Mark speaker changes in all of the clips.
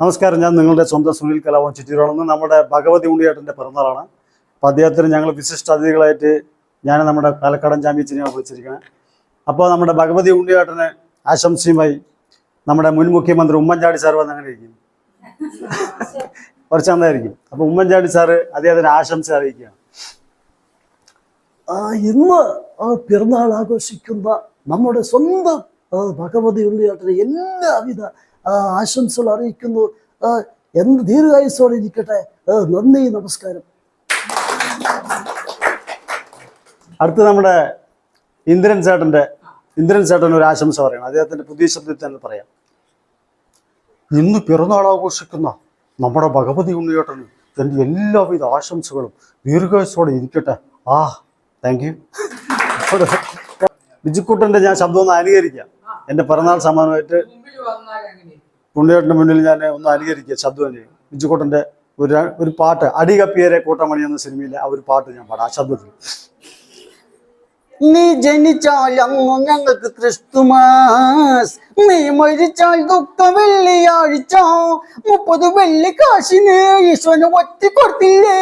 Speaker 1: നമസ്കാരം ഞാൻ നിങ്ങളുടെ സ്വന്തം സുനിൽ കലാവൻ ചിറ്റൂരാണെന്ന് നമ്മുടെ ഭഗവതി ഉണ്ണിയേട്ടന്റെ പിറന്നാളാണ്. അപ്പോൾ അദ്ദേഹത്തിന് ഞങ്ങൾ വിശിഷ്ട അതിഥികളായിട്ട് ഞാൻ നമ്മുടെ പാലക്കാടൻ ചാമ്പ്യൻസിനെയാണ് വിളിച്ചിരിക്കുന്നത് അപ്പോൾ നമ്മുടെ ഭഗവതി ഉണ്ണിയേട്ടന് ആശംസയുമായി നമ്മുടെ മുൻ മുഖ്യമന്ത്രി ഉമ്മൻചാണ്ടി സാർ വന്ന് അങ്ങനെ ഇരിക്കും കുറച്ച് നന്നായിരിക്കും. അപ്പോൾ ഉമ്മൻചാണ്ടി സാറ് അദ്ദേഹത്തിന് ആശംസ അറിയിക്കുകയാണ്.
Speaker 2: ഇന്ന് പിറന്നാൾ ആഘോഷിക്കുന്ന നമ്മുടെ സ്വന്തം ഭഗവതി ഉണ്ണിയേട്ടന് എല്ലാവിധ ആശംസകൾ അറിയിക്കുന്നു. എന്ത് ദീർഘായുസോടെ ഇരിക്കട്ടെ? നന്ദി നമസ്കാരം.
Speaker 1: അടുത്ത് നമ്മുടെ ഇന്ദ്രൻ ചേട്ടന്റെ ഇന്ദ്രൻ ചേട്ടൻ ഒരു ആശംസ പറയണം അദ്ദേഹത്തിന്റെ പുതിയ ശബ്ദത്തിൽ തന്നെ പറയാം. ഇന്ന് പിറന്നാൾ ആഘോഷിക്കുന്ന നമ്മുടെ ഭഗവതി ഉണ്ണിയേട്ടന് എന്റെ എല്ലാവിധ ആശംസകളും ദീർഘായുസോടെ ഇരിക്കട്ടെ. ആ താങ്ക് യു ബിജുക്കുട്ടന്റെ ഞാൻ ശബ്ദം ഒന്ന് അനുകരിക്കാം. എന്റെ പിറന്നാൾ സമ്മാനമായിട്ട് ഉണ്ണിയേട്ടന്റെ മുന്നിൽ ഞാൻ ഒന്ന് അനുകരിക്കുക ശബ്ദം ബിജുക്കോട്ടന്റെ ഒരു ഒരു പാട്ട് അടികപ്പിയരെ കൂട്ടമണി എന്ന സിനിമയിലെ ആ ഒരു പാട്ട് ഞാൻ പാടാം ശബ്ദത്തിൽ.
Speaker 3: നീ ജനിച്ചാലങ്ങു ഞങ്ങൾക്ക് ക്രിസ്തുമാസ്. നീ മരിച്ചാൽ ദുഃഖ വെള്ളിയാഴ്ച. മുപ്പത് വെള്ളി കാശിന് ഈശ്വരന് ഒറ്റ കൊടുത്തില്ലേ?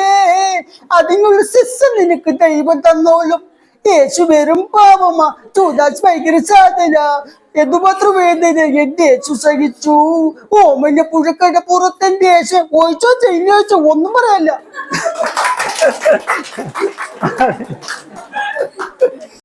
Speaker 3: അതിനുള്ള സിസ് നിനക്ക് ദൈവം തന്നോളും യേശു വെറും പാപമാ. ചൂതാസ് ഭയങ്കര സാധന എന്റെ യേശു സഹിച്ചു. ഓമന്റെ പുഴക്കട പുറത്തെന്റെ യേശു. ഓയിച്ചോ ഒന്നും പറയല്ല.